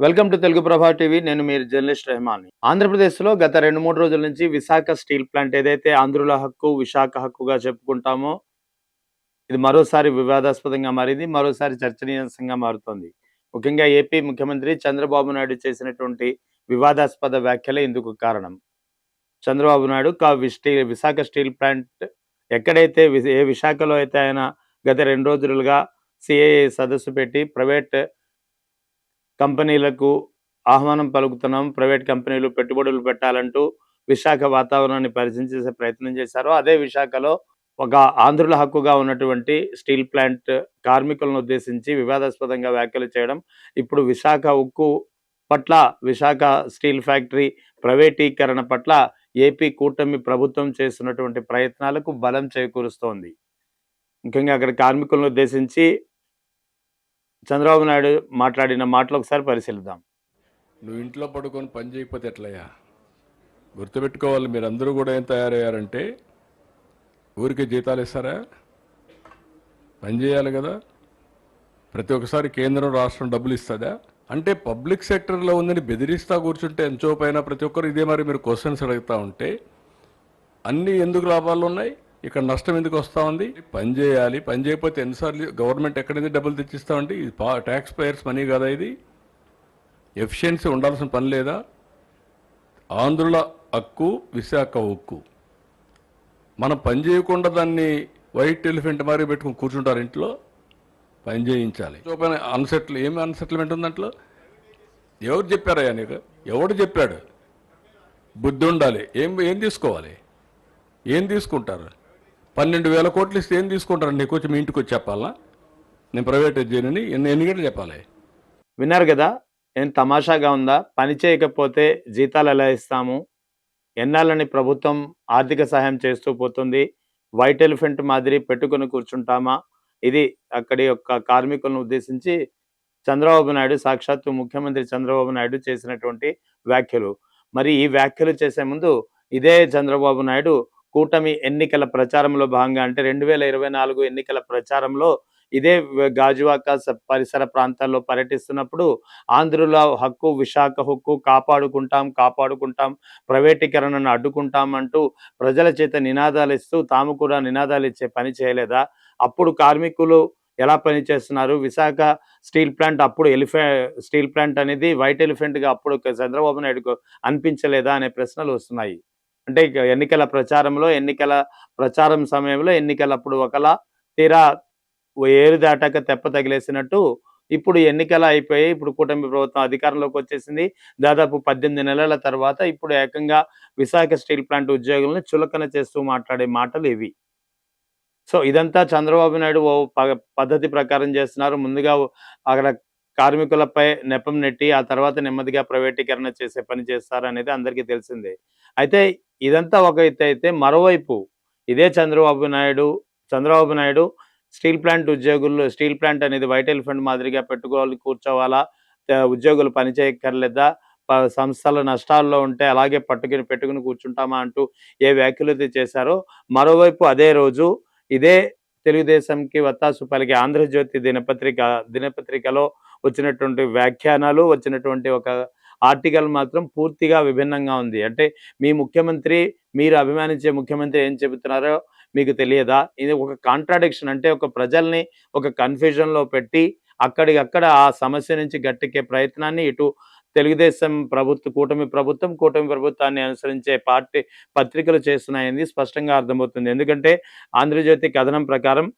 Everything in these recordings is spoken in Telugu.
వెల్కమ్ టు తెలుగు ప్రభా టీవీ. నేను మీరు జర్నలిస్ట్ రెహమాన్. ఆంధ్రప్రదేశ్లో గత రెండు మూడు రోజుల నుంచి విశాఖ స్టీల్ ప్లాంట్ ఏదైతే ఆంధ్రుల హక్కు విశాఖ హక్కుగా చెప్పుకుంటామో ఇది మరోసారి వివాదాస్పదంగా మారింది మరోసారి చర్చనీయాంశంగా మారుతోంది. ముఖ్యంగా ఏపీ ముఖ్యమంత్రి చంద్రబాబు నాయుడు చేసినటువంటి వివాదాస్పద వ్యాఖ్యలే ఇందుకు కారణం. చంద్రబాబు నాయుడు కా వి- స్టీల్ విశాఖ స్టీల్ ప్లాంట్ ఎక్కడైతే వి- ఏ విశాఖలో అయితే ఆయన గత రెండు రోజులుగా సిఐఏ సదస్సు పెట్టి ప్రైవేట్ కంపెనీలకు ఆహ్వానం పలుకుతున్నాం. ప్రైవేట్ కంపెనీలు పెట్టుబడులు పెట్టాలంటూ విశాఖ వాతావరణాన్ని పరిచయం చేసే ప్రయత్నం చేశారు. అదే విశాఖలో ఒక ఆంధ్రుల హక్కుగా ఉన్నటువంటి స్టీల్ ప్లాంట్ కార్మికులను ఉద్దేశించి వివాదాస్పదంగా వ్యాఖ్యలు చేయడం ఇప్పుడు విశాఖ ఉక్కు పట్ల విశాఖ స్టీల్ ఫ్యాక్టరీ ప్రైవేటీకరణ పట్ల ఏపీ కూటమి ప్రభుత్వం చేస్తున్నటువంటి ప్రయత్నాలకు బలం చేకూరుస్తోంది. ముఖ్యంగా అక్కడ కార్మికులను ఉద్దేశించి చంద్రబాబు నాయుడు మాట్లాడిన మాటలు ఒకసారి పరిశీలిద్దాం. నువ్వు ఇంట్లో పడుకొని పని చేయకపోతే ఎట్లయ్యా? గుర్తుపెట్టుకోవాలి మీరు అందరూ కూడా ఏం తయారయ్యారంటే ఊరికే జీతాలు ఇస్తారా? పని చేయాలి కదా. ప్రతి ఒక్కసారి కేంద్రం రాష్ట్రం డబ్బులు ఇస్తుందా? అంటే పబ్లిక్ సెక్టర్లో ఉందని బెదిరిస్తా కూర్చుంటే ఎంచో పైన ప్రతి ఒక్కరు ఇదే మరి మీరు క్వశ్చన్స్ అడుగుతా ఉంటే అన్నీ ఎందుకు లాభాలు ఉన్నాయి? ఇక్కడ నష్టం ఎందుకు వస్తూ ఉంది? పని చేయాలి. పని చేయకపోతే ఎన్నిసార్లు గవర్నమెంట్ ఎక్కడి నుంచి డబ్బులు తెచ్చిస్తామండి ఇది ట్యాక్స్ పేయర్స్ మనీ కదా ఇది? ఎఫిషియన్సీ ఉండాల్సిన పని లేదా? ఆంధ్రుల హక్కు విశాఖ ఉక్కు. మనం పని చేయకుండా దాన్ని వైట్ ఎలిఫెంట్ మారి పెట్టుకుని కూర్చుంటారు ఇంట్లో. పని చేయించాలి. పైన అన్సెటిల్ ఏమి అన్సెటిల్మెంట్ ఉంది దాంట్లో? ఎవరు చెప్పారయ్యా నీకు? ఎవడు చెప్పాడు? బుద్ధి ఉండాలి. ఏం ఏం తీసుకోవాలి? ఏం తీసుకుంటారు? పన్నెండు వేల కోట్లు ఇస్తే ఏం తీసుకుంటారండి నీకు వచ్చి మీ ఇంటికి వచ్చి చెప్పాలా? నేను ప్రైవేట్ చేయనని ఎన్ని ఎన్ని గంటలు చెప్పాలి? విన్నారు కదా ఏం తమాషాగా ఉందా? పని చేయకపోతే జీతాలు ఎలా ఇస్తాము? ఎన్నాళ్ళని ప్రభుత్వం ఆర్థిక సహాయం చేస్తూ పోతుంది? వైట్ ఎలిఫెంట్ మాదిరి పెట్టుకొని కూర్చుంటామా? ఇది అక్కడి యొక్క కార్మికులను ఉద్దేశించి చంద్రబాబు నాయుడు సాక్షాత్తు ముఖ్యమంత్రి చంద్రబాబు నాయుడు చేసినటువంటి వ్యాఖ్యలు. మరి ఈ వ్యాఖ్యలు చేసే ముందు ఇదే చంద్రబాబు నాయుడు కూటమి ఎన్నికల ప్రచారంలో భాగంగా అంటే రెండు వేల ఇరవై నాలుగు ఎన్నికల ప్రచారంలో ఇదే గాజువాక స- పరిసర ప్రాంతాల్లో పర్యటిస్తున్నప్పుడు ఆంధ్రుల హక్కు విశాఖ హక్కు కాపాడుకుంటాం కాపాడుకుంటాం ప్రైవేటీకరణను అడ్డుకుంటాం అంటూ ప్రజల చేత నినాదాలు ఇస్తూ తాము కూడా నినాదాలు ఇచ్చే పని చేయలేదా? అప్పుడు కార్మికులు ఎలా పనిచేస్తున్నారు? విశాఖ స్టీల్ ప్లాంట్ అప్పుడు ఎలిఫె స్టీల్ ప్లాంట్ అనేది వైట్ ఎలిఫెంట్గా అప్పుడు చంద్రబాబు నాయుడుకు అనిపించలేదా అనే ప్రశ్నలు వస్తున్నాయి. అంటే ఎన్నికల ప్రచారంలో ఎన్నికల ప్రచారం సమయంలో ఎన్నికలప్పుడు ఒకలా తీరా ఏరు దాటాక తెప్ప తగిలేసినట్టు ఇప్పుడు ఎన్నికలు అయిపోయి ఇప్పుడు కూటమి ప్రభుత్వం అధికారంలోకి వచ్చేసింది. దాదాపు పద్దెనిమిది నెలల తర్వాత ఇప్పుడు ఏకంగా విశాఖ స్టీల్ ప్లాంట్ ఉద్యోగులను చులకన చేస్తూ మాట్లాడే మాటలు ఇవి. సో ఇదంతా చంద్రబాబు నాయుడు ఓ ప- పద్ధతి ప్రకారం చేస్తున్నారు. ముందుగా అక్కడ కార్మికులపై నెపం నెట్టి ఆ తర్వాత నెమ్మదిగా ప్రైవేటీకరణ చేసే పని చేస్తారు అనేది అందరికీ తెలిసిందే. అయితే ఇదంతా ఒక ఎత్తు అయితే మరోవైపు ఇదే చంద్రబాబు నాయుడు చంద్రబాబు నాయుడు స్టీల్ ప్లాంట్ ఉద్యోగులు స్టీల్ ప్లాంట్ అనేది వైట్ ఎలిఫెంట్ మాదిరిగా పెట్టుకోవాలి కూర్చోవాలా ఉద్యోగులు పని చేయక్కర్లేదా సంస్థలు నష్టాల్లో ఉంటే అలాగే పట్టుకుని పెట్టుకుని కూర్చుంటామా అంటూ ఏ వ్యాఖ్యలు అయితే చేశారో మరోవైపు అదే రోజు ఇదే తెలుగుదేశంకి వత్తాసు పలికి ఆంధ్రజ్యోతి దినపత్రిక దినపత్రికలో వచ్చినటువంటి వ్యాఖ్యానాలు వచ్చినటువంటి ఒక ఆర్టికల్ మాత్రం పూర్తిగా విభిన్నంగా ఉంది. అంటే మీ ముఖ్యమంత్రి మీరు అభిమానించే ముఖ్యమంత్రి ఏం చెబుతున్నారో మీకు తెలియదా? ఇది ఒక కాంట్రాడిక్షన్ అంటే ఒక ప్రజల్ని ఒక కన్ఫ్యూజన్లో పెట్టి అక్కడికక్కడ ఆ సమస్య నుంచి గట్టెక్కే ప్రయత్నాన్ని ఇటు తెలుగుదేశం ప్రభుత్వ కూటమి ప్రభుత్వం కూటమి ప్రభుత్వాన్ని అనుసరించే పార్టీ పత్రికలు చేస్తున్నాయని స్పష్టంగా అర్థమవుతుంది. ఎందుకంటే ఆంధ్రజ్యోతి కథనం ప్రకారం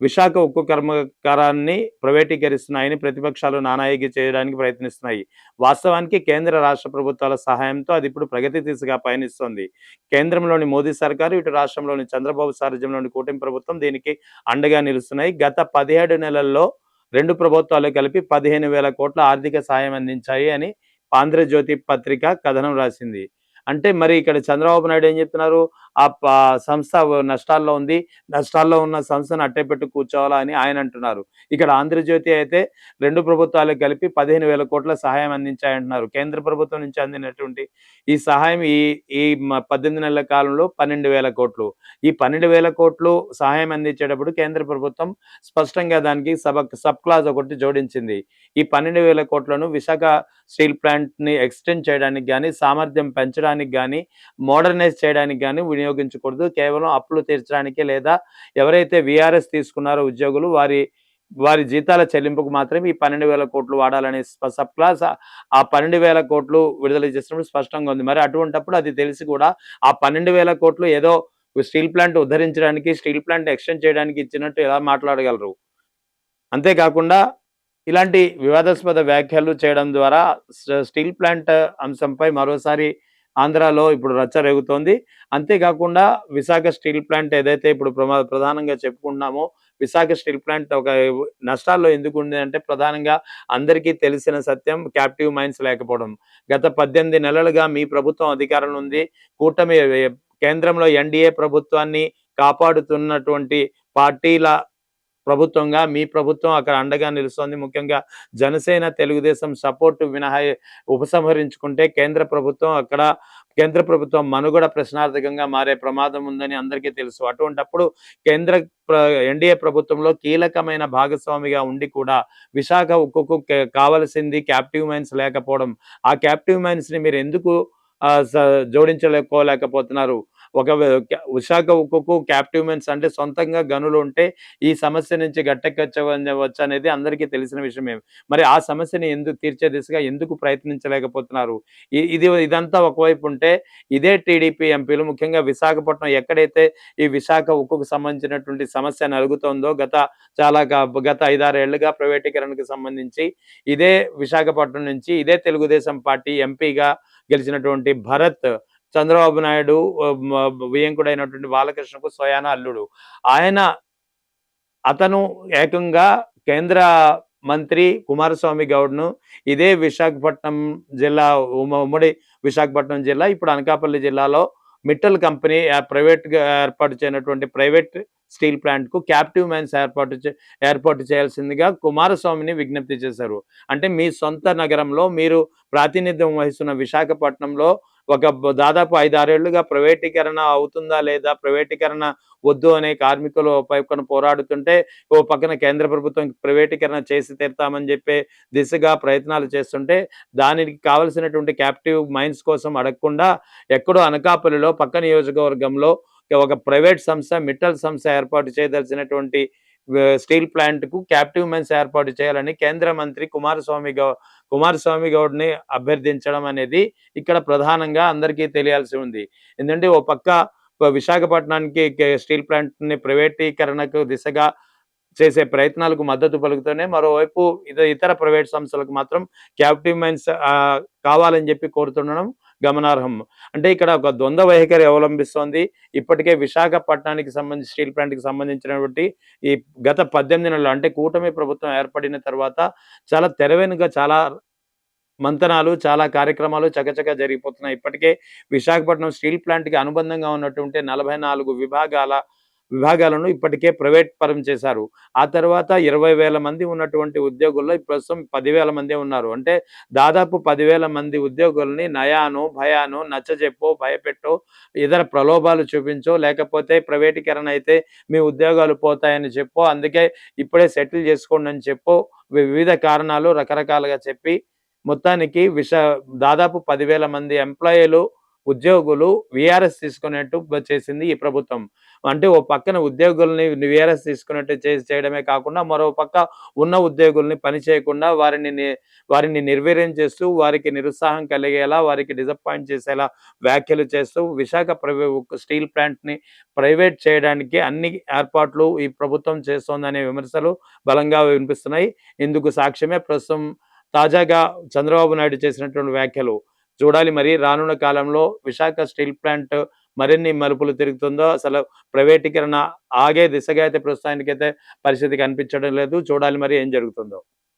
విశాఖ ఉక్కు కర్మకారాన్ని ప్రైవేటీకరిస్తున్నాయని ప్రతిపక్షాలు నానాయికి చేయడానికి ప్రయత్నిస్తున్నాయి. వాస్తవానికి కేంద్ర రాష్ట్ర ప్రభుత్వాల సహాయంతో అది ఇప్పుడు ప్రగతి దిశగా పయనిస్తోంది. కేంద్రంలోని మోదీ సర్కారు ఇటు రాష్ట్రంలోని చంద్రబాబు సారథ్యంలోని కూటమి ప్రభుత్వం దీనికి అండగా నిలుస్తున్నాయి. గత పదిహేడు నెలల్లో రెండు ప్రభుత్వాలు కలిపి పదిహేను వేల కోట్ల ఆర్థిక సాయం అందించాయి అని ఆంధ్రజ్యోతి పత్రిక కథనం రాసింది. అంటే మరి ఇక్కడ చంద్రబాబు నాయుడు ఏం చెప్తున్నారు? ఆ సంస్థ నష్టాల్లో ఉంది. నష్టాల్లో ఉన్న సంస్థను అట్టేపెట్టు కూర్చోవాలా అని ఆయన అంటున్నారు. ఇక్కడ ఆంధ్రజ్యోతి అయితే రెండు ప్రభుత్వాలు కలిపి పదిహేను వేల కోట్ల సహాయం అందించాయంటున్నారు. కేంద్ర ప్రభుత్వం నుంచి అందినటువంటి ఈ సహాయం ఈ ఈ పద్దెనిమిది నెలల కాలంలో పన్నెండు వేల కోట్లు. ఈ పన్నెండు వేల కోట్లు సహాయం అందించేటప్పుడు కేంద్ర ప్రభుత్వం స్పష్టంగా దానికి సబ సబ్ క్లాజ్ ఒకటి జోడించింది. ఈ పన్నెండు వేల కోట్లను విశాఖ స్టీల్ ప్లాంట్ని ఎక్స్టెండ్ చేయడానికి కానీ సామర్థ్యం పెంచడానికి కానీ మోడర్నైజ్ చేయడానికి కానీ వినియోగించకూడదు. కేవలం అప్పులు తీర్చడానికి లేదా ఎవరైతే విఆర్ఎస్ తీసుకున్నారో ఉద్యోగులు వారి వారి జీతాల చెల్లింపుకు మాత్రమే ఈ పన్నెండు వేల కోట్లు వాడాలని సబ్ క్లాస్ ఆ- పన్నెండు వేల కోట్లు విడుదల చేసినప్పుడు స్పష్టంగా ఉంది. మరి అటువంటప్పుడు అది తెలిసి కూడా ఆ పన్నెండు వేల కోట్లు ఏదో స్టీల్ ప్లాంట్ ఉద్ధరించడానికి స్టీల్ ప్లాంట్ ఎక్స్టెండ్ చేయడానికి ఇచ్చినట్టు ఎలా మాట్లాడగలరు? అంతేకాకుండా ఇలాంటి వివాదాస్పద వ్యాఖ్యలు చేయడం ద్వారా స్టీల్ ప్లాంట్ అంశంపై మరోసారి ఆంధ్రాలో ఇప్పుడు రచ్చ రేగుతోంది. అంతేకాకుండా విశాఖ స్టీల్ ప్లాంట్ ఏదైతే ఇప్పుడు ప్రధానంగా చెప్పుకుంటున్నామో విశాఖ స్టీల్ ప్లాంట్ ఒక నష్టాల్లో ఎందుకు ఉంది అంటే ప్రధానంగా అందరికీ తెలిసిన సత్యం క్యాప్టివ్ మైన్స్ లేకపోవడం. గత పద్దెనిమిది నెలలుగా మీ ప్రభుత్వం అధికారంలో ఉంది. కూటమి కేంద్రంలో ఎన్డీఏ ప్రభుత్వాన్ని కాపాడుతున్నటువంటి పార్టీల ప్రభుత్వంగా మీ ప్రభుత్వం అక్కడ అండగా నిలుస్తోంది. ముఖ్యంగా జనసేన తెలుగుదేశం సపోర్ట్ మినహా ఉపసంహరించుకుంటే కేంద్ర ప్రభుత్వం అక్కడ కేంద్ర ప్రభుత్వం మనుగడ ప్రశ్నార్థకంగా మారే ప్రమాదం ఉందని అందరికీ తెలుసు. అటువంటప్పుడు కేంద్ర ఎన్డీఏ ప్రభుత్వంలో కీలకమైన భాగస్వామిగా ఉండి కూడా విశాఖ ఉక్కుకు కావలసింది క్యాప్టివ్ మైన్స్ లేకపోవడం. ఆ క్యాప్టివ్ మైన్స్ని మీరు ఎందుకు జోడించలేకపోలేకపోతున్నారు? ఒక విశాఖ ఉక్కుకు క్యాప్టివ్మెంట్స్ అంటే సొంతంగా గనులు ఉంటే ఈ సమస్య నుంచి గట్టెక్కొచ్చవచ్చు అనేది అందరికీ తెలిసిన విషయమే. మరి ఆ సమస్యని ఎందుకు తీర్చే దిశగా ఎందుకు ప్రయత్నించలేకపోతున్నారు? ఇది ఇదంతా ఒకవైపు ఉంటే ఇదే టీడీపీ ఎంపీలు ముఖ్యంగా విశాఖపట్నం ఎక్కడైతే ఈ విశాఖ ఉక్కుకు సంబంధించినటువంటి సమస్య నలుగుతోందో గత చాలా గత ఐదారేళ్ళుగా ప్రైవేటీకరణకు సంబంధించి ఇదే విశాఖపట్నం నుంచి ఇదే తెలుగుదేశం పార్టీ ఎంపీగా గెలిచినటువంటి భరత్ చంద్రబాబు నాయుడు వియంకుడైనటువంటి బాలకృష్ణకు స్వయాన అల్లుడు. ఆయన అతను ఏకంగా కేంద్ర మంత్రి కుమారస్వామి గౌడ్ను ఇదే విశాఖపట్నం జిల్లా ఉమ్మ- ఉమ్మడి విశాఖపట్నం జిల్లా ఇప్పుడు అనకాపల్లి జిల్లాలో మిట్టల్ కంపెనీ ప్రైవేట్గా ఏర్పాటు చేయనటువంటి ప్రైవేట్ స్టీల్ ప్లాంట్కు క్యాప్టివ్ మ్యాన్స్ ఏర్పాటు చే- ఏర్పాటు చేయాల్సిందిగా కుమారస్వామిని విజ్ఞప్తి చేశారు. అంటే మీ సొంత నగరంలో మీరు ప్రాతినిధ్యం వహిస్తున్న విశాఖపట్నంలో ఒక దాదాపు ఐదారేళ్ళుగా ప్రైవేటీకరణ అవుతుందా లేదా? ప్రైవేటీకరణ వద్దు అనే కార్మికులు ఓ పక్కన పోరాడుతుంటే ఓ పక్కన కేంద్ర ప్రభుత్వం ప్రైవేటీకరణ చేసి తీరుతామని చెప్పే దిశగా ప్రయత్నాలు చేస్తుంటే దానికి కావలసినటువంటి క్యాప్టివ్ మైన్స్ కోసం అడగకుండా ఎక్కడో అనకాపల్లిలో పక్క నియోజకవర్గంలో ఒక ప్రైవేట్ సంస్థ మిట్టల్ సంస్థ ఏర్పాటు చేయదలిచినటువంటి స్టీల్ ప్లాంట్కు క్యాప్టివ్ మెన్స్ ఏర్పాటు చేయాలని కేంద్ర మంత్రి కుమారస్వామి గౌ కుమారస్వామి గౌడ్ని అభ్యర్థించడం అనేది ఇక్కడ ప్రధానంగా అందరికీ తెలియాల్సి ఉంది. ఎందుకంటే ఓ పక్క విశాఖపట్నానికి స్టీల్ ప్లాంట్ని ప్రైవేటీకరణకు దిశగా చేసే ప్రయత్నాలకు మద్దతు పలుకుతూనే మరోవైపు ఇతర ప్రైవేట్ సంస్థలకు మాత్రం క్యాప్టివ్ మైన్స్ కావాలని చెప్పి కోరుతుండడం గమనార్హం. అంటే ఇక్కడ ఒక ద్వంద్వ వైఖరి అవలంబిస్తోంది. ఇప్పటికే విశాఖపట్నానికి సంబంధించి స్టీల్ ప్లాంట్కి సంబంధించినటువంటి ఈ గత పద్దెనిమిది నెలలు అంటే కూటమి ప్రభుత్వం ఏర్పడిన తర్వాత చాలా తెరవెనుగా చాలా మంతనాలు చాలా కార్యక్రమాలు చకచక జరిగిపోతున్నాయి. ఇప్పటికే విశాఖపట్నం స్టీల్ ప్లాంట్కి అనుబంధంగా ఉన్నటువంటి నలభై నాలుగు విభాగాల విభాగాలను ఇప్పటికే ప్రైవేట్ పరం చేశారు. ఆ తర్వాత ఇరవై వేల మంది ఉన్నటువంటి ఉద్యోగుల్లో ప్రస్తుతం పదివేల మంది ఉన్నారు. అంటే దాదాపు పదివేల మంది ఉద్యోగుల్ని నయాను భయాను నచ్చజెప్పో భయపెట్టో ఇతర ప్రలోభాలు చూపించో లేకపోతే ప్రైవేటీకరణ అయితే మీ ఉద్యోగాలు పోతాయని చెప్పో అందుకే ఇప్పుడే సెటిల్ చేసుకోండి అని చెప్పో వివిధ కారణాలు రకరకాలుగా చెప్పి మొత్తానికి విష దాదాపు పదివేల మంది ఎంప్లాయీలు ఉద్యోగులు విఆర్ఎస్ తీసుకునేట్టు చేసింది ఈ ప్రభుత్వం. అంటే ఓ పక్కన ఉద్యోగుల్ని విఆర్ఎస్ తీసుకున్నట్టు చేసి చేయడమే కాకుండా మరో పక్క ఉన్న ఉద్యోగుల్ని పని చేయకుండా వారిని వారిని నిర్వీర్యం చేస్తూ వారికి నిరుత్సాహం కలిగేలా వారికి డిసప్పాయింట్ చేసేలా వ్యాఖ్యలు చేస్తూ విశాఖ ప్రైవే స్టీల్ ప్లాంట్ని ప్రైవేట్ చేయడానికి అన్ని ఏర్పాట్లు ఈ ప్రభుత్వం చేస్తోందనే విమర్శలు బలంగా వినిపిస్తున్నాయి. ఇందుకు సాక్ష్యమే ప్రస్తుతం తాజాగా చంద్రబాబు నాయుడు చేసినటువంటి వ్యాఖ్యలు. చూడాలి మరి. రానున్న కాలంలో విశాఖ స్టీల్ ప్లాంట్ మరిన్ని మలుపులు తిరుగుతుందో అసలు ప్రైవేటీకరణ ఆగే దిశగా అయితే ప్రస్తుతానికైతే పరిస్థితి కనిపించడం లేదు. చూడాలి మరి ఏం జరుగుతుందో.